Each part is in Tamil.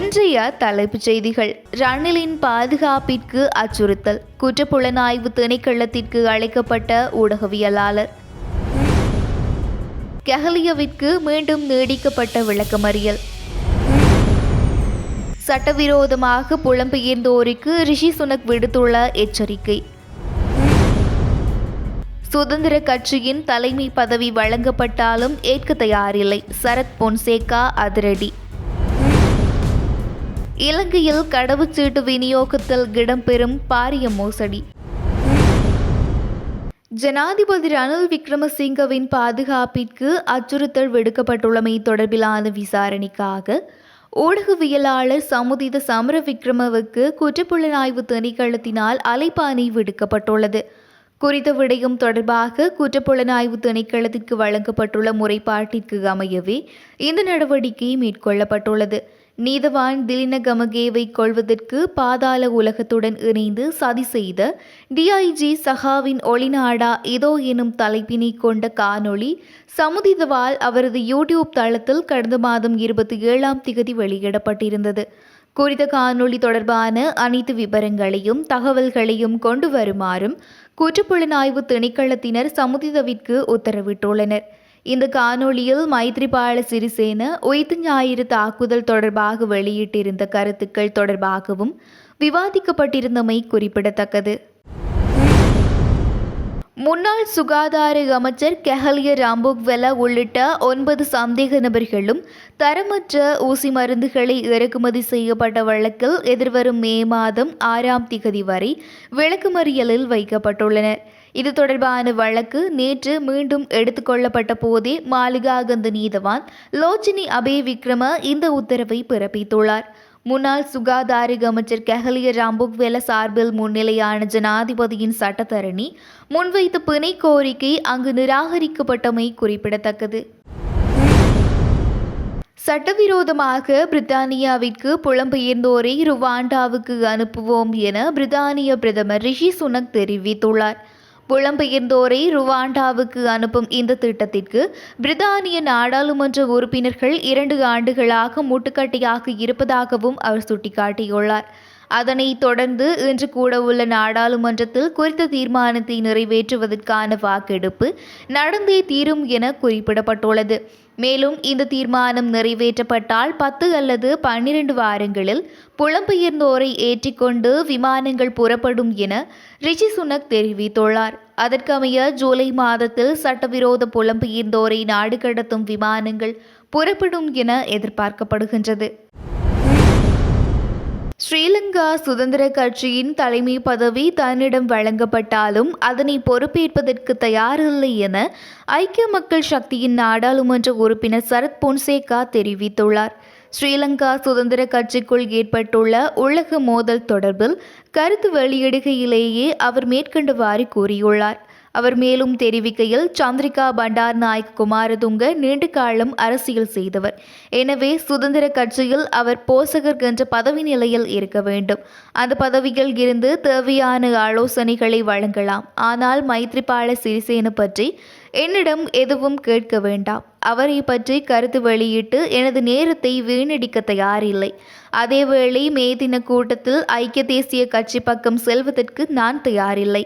இன்றைய தலைப்புச் செய்திகள். ரணிலின் பாதுகாப்பிற்கு அச்சுறுத்தல். குற்றப்புலனாய்வு திணைக்களத்திற்கு அழைக்கப்பட்ட ஊடகவியலாளர். கெஹலியவிற்கு மீண்டும் நீடிக்கப்பட்ட விளக்கமறியல். சட்டவிரோதமாக புலம்பெயர்ந்தோருக்கு ரிஷி சுனக் விடுத்துள்ள எச்சரிக்கை. சுதந்திர கட்சியின் தலைமை பதவி வழங்கப்பட்டாலும் ஏற்க தயாரில்லை. சரத் பொன்சேகா அதிரடி. இலங்கையில் கடவுச்சீட்டு விநியோகத்தில் இடம்பெறும் பாரிய மோசடி. ஜனாதிபதி ரணில் விக்ரமசிங்கவின் பாதுகாப்பிற்கு அச்சுறுத்தல் விடுக்கப்பட்டுள்ளமை தொடர்பிலான விசாரணைக்காக ஊடகவியலாளர் சமுதித சமர விக்ரமவுக்கு குற்றப்புலனாய்வு திணைக்களத்தினால் அலைப்பாணை விடுக்கப்பட்டுள்ளது. குறித்த விடயம் தொடர்பாக குற்றப்புலனாய்வு திணைக்களத்திற்கு வழங்கப்பட்டுள்ள முறைப்பாட்டிற்கு அமையவே இந்த நடவடிக்கை மேற்கொள்ளப்பட்டுள்ளது. நீதவான் திலின கமகேவை கொள்வதற்கு பாதாள உலகத்துடன் இணைந்து சதி செய்த டிஐஜி சஹாவின் ஒளிநாடா இதோ எனும் தலைப்பினை கொண்ட காணொளி சமுதிதவால் அவரது யூடியூப் தளத்தில் கடந்த மாதம் இருபத்தி ஏழாம் திகதி வெளியிடப்பட்டிருந்தது. குறித்த காணொளி தொடர்பான அனைத்து விவரங்களையும் தகவல்களையும் கொண்டு வருமாறும் குற்றப்புலனாய்வு திணைக்களத்தினர் சமுதிதவிற்கு உத்தரவிட்டுள்ளனர். இந்த காணொளியில் மைத்ரிபால சிறிசேன உயிர்த்து ஞாயிறு தாக்குதல் தொடர்பாக வெளியிட்டிருந்த கருத்துக்கள் தொடர்பாகவும் விவாதிக்கப்பட்டிருந்தமை குறிப்பிடத்தக்கது. முன்னாள் சுகாதார அமைச்சர் கெஹலிய ராம்புக்வெல உள்ளிட்ட ஒன்பது சந்தேக நபர்களும் தரமற்ற ஊசி மருந்துகளை இறக்குமதி செய்யப்பட்ட வழக்கில் எதிர்வரும் மே மாதம் ஆறாம் திகதி வரை விளக்குமறியலில் வைக்கப்பட்டுள்ளனர். இது தொடர்பான வழக்கு நேற்று மீண்டும் எடுத்துக்கொள்ளப்பட்ட போதே மாளிகாகந்த நீதவான் லோச்சினி அபே விக்ரம இந்த உத்தரவை பிறப்பித்துள்ளார். முன்னாள் சுகாதார அமைச்சர் கெஹலிய ராம்புக்வெல சார்பில் முன்னிலையான ஜனாதிபதியின் சட்டத்தரணி முன்வைத்த பிணை கோரிக்கை அங்கு நிராகரிக்கப்பட்டமை குறிப்பிடத்தக்கது. சட்டவிரோதமாக பிரித்தானியாவிற்கு புலம்பெயர்ந்தோரை ருவாண்டாவுக்கு அனுப்புவோம் என பிரித்தானிய பிரதமர் ரிஷி சுனக் தெரிவித்துள்ளார். புலம்பெயர்ந்தோரை ருவாண்டாவுக்கு அனுப்பும் இந்த திட்டத்திற்கு பிரித்தானிய நாடாளுமன்ற உறுப்பினர்கள் இரண்டு ஆண்டுகளாக முட்டுக்கட்டையாக இருப்பதாகவும் அவர் சுட்டிக்காட்டியுள்ளார். அதனைத் தொடர்ந்து இன்று கூட உள்ள நாடாளுமன்றத்தில் குறித்த தீர்மானத்தை நிறைவேற்றுவதற்கான வாக்கெடுப்பு நடந்தே தீரும் என குறிப்பிடப்பட்டுள்ளது. மேலும் இந்த தீர்மானம் நிறைவேற்றப்பட்டால் பத்து அல்லது பன்னிரண்டு வாரங்களில் புலம்பெயர்ந்தோரை ஏற்றிக்கொண்டு விமானங்கள் புறப்படும் என ரிஷி சுனக் தெரிவித்துள்ளார். அதற்கமைய ஜூலை மாதத்தில் சட்டவிரோத புலம்பெயர்ந்தோரை நாடு கடத்தும் விமானங்கள் புறப்படும் என எதிர்பார்க்கப்படுகின்றது. ஸ்ரீலங்கா சுதந்திர கட்சியின் தலைமை பதவி தன்னிடம் வழங்கப்பட்டாலும் அதனை பொறுப்பேற்பதற்கு தயாரில்லை என ஐக்கிய மக்கள் சக்தியின் நாடாளுமன்ற உறுப்பினர் சரத் பொன்சேகா தெரிவித்துள்ளார். ஸ்ரீலங்கா சுதந்திர கட்சிக்குள் ஏற்பட்டுள்ள உலக மோதல் தொடர்பில் கருத்து வெளியிடுகையிலேயே அவர் மேற்கண்டவாறு கூறியுள்ளார். அவர் மேலும் தெரிவிக்கையில் சந்திரிகா பண்டார் நாயக் குமாரதுங்க நீண்ட காலம் அரசியல் செய்தவர். எனவே சுதந்திர கட்சியில் அவர் போசகர் என்ற பதவி நிலையில் இருக்க வேண்டும். அந்த பதவியில் இருந்து தேவையான ஆலோசனைகளை வழங்கலாம். ஆனால் மைத்ரிபால சிறிசேன பற்றி என்னிடம் எதுவும் கேட்க வேண்டாம். அவரை பற்றி கருத்து வெளியிட்டு எனது நேரத்தை வீணடிக்க தயாரில்லை. அதேவேளை மே தின கூட்டத்தில் ஐக்கிய தேசிய கட்சி பக்கம் செல்வதற்கு நான் தயாரில்லை.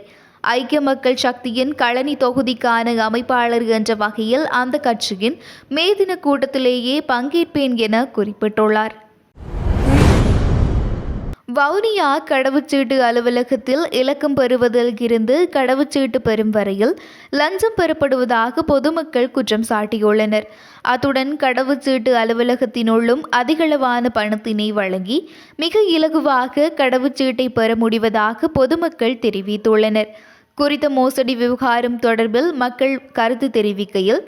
ஐக்கிய மக்கள் சக்தியின் களனி தொகுதிக்கான அமைப்பாளர் என்ற வகையில் அந்த கட்சியின் மே தின கூட்டத்திலேயே பங்கேற்பேன் என குறிப்பிட்டுள்ளார். வவுனியா கடவுச்சீட்டு அலுவலகத்தில் இலக்கம் பெறுவதில் இருந்து கடவுச்சீட்டு பெறும் வரையில் லஞ்சம் பெறப்படுவதாக பொதுமக்கள் குற்றம் சாட்டியுள்ளனர். அத்துடன் கடவுச்சீட்டு அலுவலகத்தினுள்ளும் அதிகளவான பணத்தினை வழங்கி மிக இலகுவாக கடவுச்சீட்டை பெற முடிவதாக பொதுமக்கள் தெரிவித்துள்ளனர். குறித்த மோசடி விவகாரம் தொடர்பில் மக்கள் கருத்து தெரிவிக்கையில்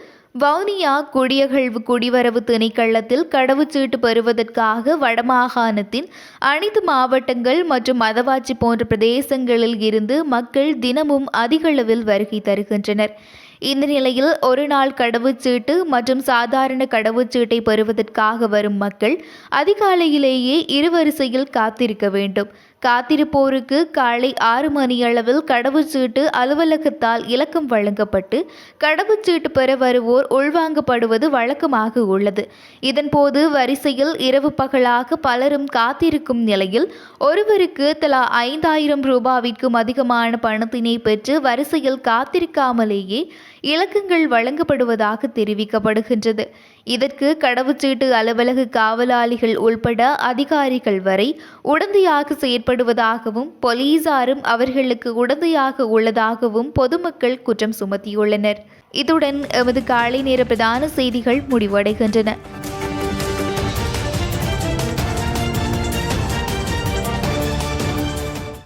வவுனியா குடியகழ்வு குடிவரவு திணைக்களத்தில் கடவுச்சீட்டு பெறுவதற்காக வடமாகாணத்தின் அனைத்து மாவட்டங்கள் மற்றும் மதவாச்சி போன்ற பிரதேசங்களில் இருந்து மக்கள் தினமும் அதிகளவில் வருகை தருகின்றனர். இந்த நிலையில் ஒரு நாள் கடவுச்சீட்டு மற்றும் சாதாரண கடவுச்சீட்டை பெறுவதற்காக வரும் மக்கள் அதிகாலையிலேயே இருவரிசையில் காத்திருக்க வேண்டும். காத்திருப்போருக்கு காலை ஆறு மணியளவில் கடவுச்சீட்டு அலுவலகத்தால் இலக்கம் வழங்கப்பட்டு கடவுச்சீட்டு பெற வருவோர் உள்வாங்கப்படுவது வழக்கமாக உள்ளது. இதன்போது வரிசையில் இரவு பகலாக பலரும் காத்திருக்கும் நிலையில் ஒருவருக்கு தலா ஐந்தாயிரம் ரூபாவிற்கும் அதிகமான பணத்தினை பெற்று வரிசையில் காத்திருக்காமலேயே இலக்கங்கள் வழங்கப்படுவதாக தெரிவிக்கப்படுகின்றது. இதற்கு கடவுச்சீட்டு அலுவலக காவலாளிகள் உள்பட அதிகாரிகள் வரை உடந்தையாக செயற்படுவதாகவும் போலீசாரும் அவர்களுக்கு உடந்தையாக உள்ளதாகவும் பொதுமக்கள் குற்றம் சுமத்தியுள்ளனர். இத்துடன் எமது காலை நேர பிரதான செய்திகள் முடிவடைகின்றன.